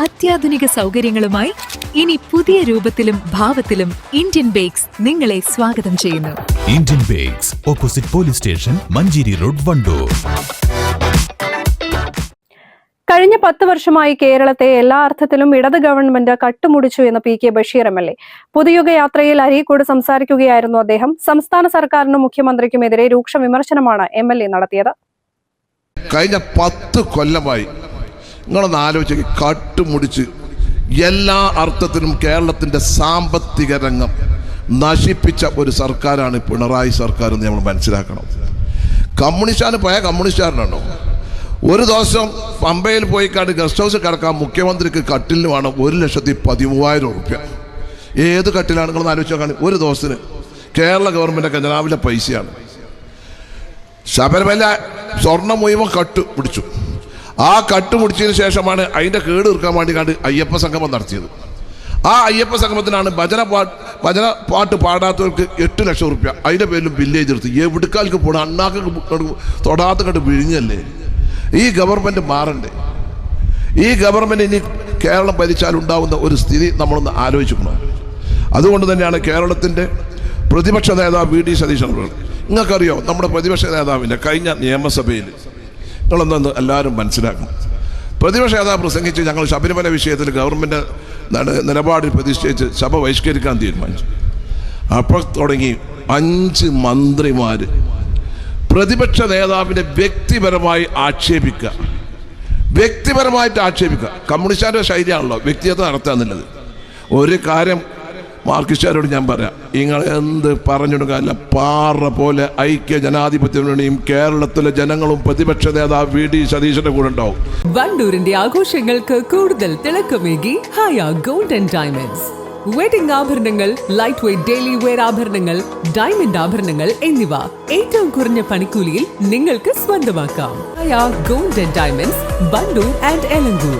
അത്യാധുനിക സൗകര്യങ്ങളുമായി ഇനി പുതിയ രൂപത്തിലും ഭാവത്തിലും ഇന്ത്യൻ ബേക്സ് നിങ്ങളെ സ്വാഗതം ചെയ്യുന്നു. Indian bakes opposite police station Manjeri road Wandoor. കഴിഞ്ഞ പത്ത് വർഷമായി കേരളത്തെ എല്ലാ അർത്ഥത്തിലും ഇടത് ഗവൺമെന്റ് കട്ടുമുടിച്ചു എന്ന് P K Basheer M L A. പുതുയുഗ യാത്രയിൽ അരീക്കോട് സംസാരിക്കുകയായിരുന്നു അദ്ദേഹം. സംസ്ഥാന സർക്കാരിനും മുഖ്യമന്ത്രിക്കുമെതിരെ രൂക്ഷ വിമർശനമാണ് എം എൽ എ നടത്തിയത്. കഴിഞ്ഞ പത്ത് കൊല്ലമായി നിങ്ങളൊന്ന് ആലോചിച്ച് കട്ടുമുടിച്ച് എല്ലാ അർത്ഥത്തിലും കേരളത്തിന്റെ സാമ്പത്തിക രംഗം നശിപ്പിച്ച ഒരു സർക്കാരാണ് പിണറായി സർക്കാർ എന്ന് നമ്മൾ മനസ്സിലാക്കണം. കമ്മ്യൂണിസ്റ്റാണ് പോയ കമ്മ്യൂണിസ്റ്റുകാരനാണോ? ഒരു ദിവസം പമ്പയിൽ പോയി കണ്ട് ഗസ്റ്റ് ഹൗസിൽ കിടക്കാൻ മുഖ്യമന്ത്രിക്ക് കട്ടിലിന് വേണം ഒരു ലക്ഷത്തി പതിമൂവായിരം ഉറുപ്യ ഏത് കട്ടിലാണ്? നിങ്ങൾ ആലോചിച്ച് നോക്കാൻ ഒരു ദിവസത്തിന് കേരള ഗവൺമെന്റ് ഖജനാവിലെ പൈസയാണ്. ശബരിമല സ്വർണം മുഴുവൻ കട്ട് പിടിച്ചു. ആ കട്ട് മുടിച്ചതിന് ശേഷമാണ് അതിന്റെ കേട് തീർക്കാൻ വേണ്ടി കണ്ട് അയ്യപ്പ സംഗമം നടത്തിയത്. ആ അയ്യപ്പ സംഗമത്തിനാണ് ഭജന പാട്ട് ഭജന പാട്ട് പാടാത്തവർക്ക് എട്ട് ലക്ഷം റുപ്യ. അതിന്റെ പേരിലും വില്ലേജ് എടുത്ത് എവിടുക്കാൽക്ക് പോകണം അണ്ണാക്ക് തൊടാത്ത കണ്ട് വിഴിഞ്ഞല്ലേ? ഈ ഗവൺമെന്റ് മാറണ്ടേ? ഈ ഗവൺമെന്റ് ഇനി കേരളം ഭരിച്ചാൽ ഉണ്ടാവുന്ന ഒരു സ്ഥിതി നമ്മളൊന്ന് ആലോചിക്കണം അതുകൊണ്ട് തന്നെയാണ് കേരളത്തിന്റെ പ്രതിപക്ഷ നേതാവ് വി. ഡി. സതീശൻ നിങ്ങൾക്കറിയോ? നമ്മുടെ പ്രതിപക്ഷ നേതാവിന്റെ കഴിഞ്ഞ നിയമസഭയിൽ നിങ്ങളൊന്നൊന്ന് എല്ലാവരും മനസ്സിലാക്കണം. പ്രതിപക്ഷ നേതാവ് പ്രസംഗിച്ച് ഞങ്ങൾ ശബരിമല വിഷയത്തിൽ ഗവൺമെന്റ് നിലപാടിൽ പ്രതിഷ്ഠിച്ച് സഭ ബഹിഷ്കരിക്കാൻ തീരുമാനിച്ചു. അപ്പോൾ തുടങ്ങി അഞ്ച് മന്ത്രിമാർ പ്രതിപക്ഷ നേതാവിനെ വ്യക്തിപരമായി ആക്ഷേപിക്കുക. വ്യക്തിപരമായിട്ട് ആക്ഷേപിക്കുക. കമ്മ്യൂണിസ്റ്റാരുടെ ശൈലിയാണല്ലോ വ്യക്തിഗത നടത്താന്നുള്ളത് ഒരു കാര്യം മാർക്സിസ്റ്റുകാരോട് ഞാൻ പറയാം. നിങ്ങൾ എന്ത് പറഞ്ഞിടുകയല്ല പാറ പോലെ ഐക്യ ജനാധിപത്യ മുന്നണിയും കേരളത്തിലെ ജനങ്ങളും പ്രതിപക്ഷ നേതാവ് വി ഡി സതീശന്റെ കൂടെ ഉണ്ടാവും. വണ്ടൂരിന്റെ ആഘോഷങ്ങൾക്ക് കൂടുതൽ തിളക്കമേകി ഹയ ഗോൾഡൻ ഡയമണ്ട്സ്. വെഡിംഗ് ആഭരണങ്ങൾ ലൈറ്റ് വെയ്റ്റ് ഡെയിലി വെയർ ആഭരണങ്ങൾ ഡയമണ്ട് ആഭരണങ്ങൾ എന്നിവ ഏറ്റവും കുറഞ്ഞ പണിക്കൂലിയിൽ നിങ്ങൾക്ക് സ്വന്തമാക്കാം. Gold and diamonds Wandoor and Elankur.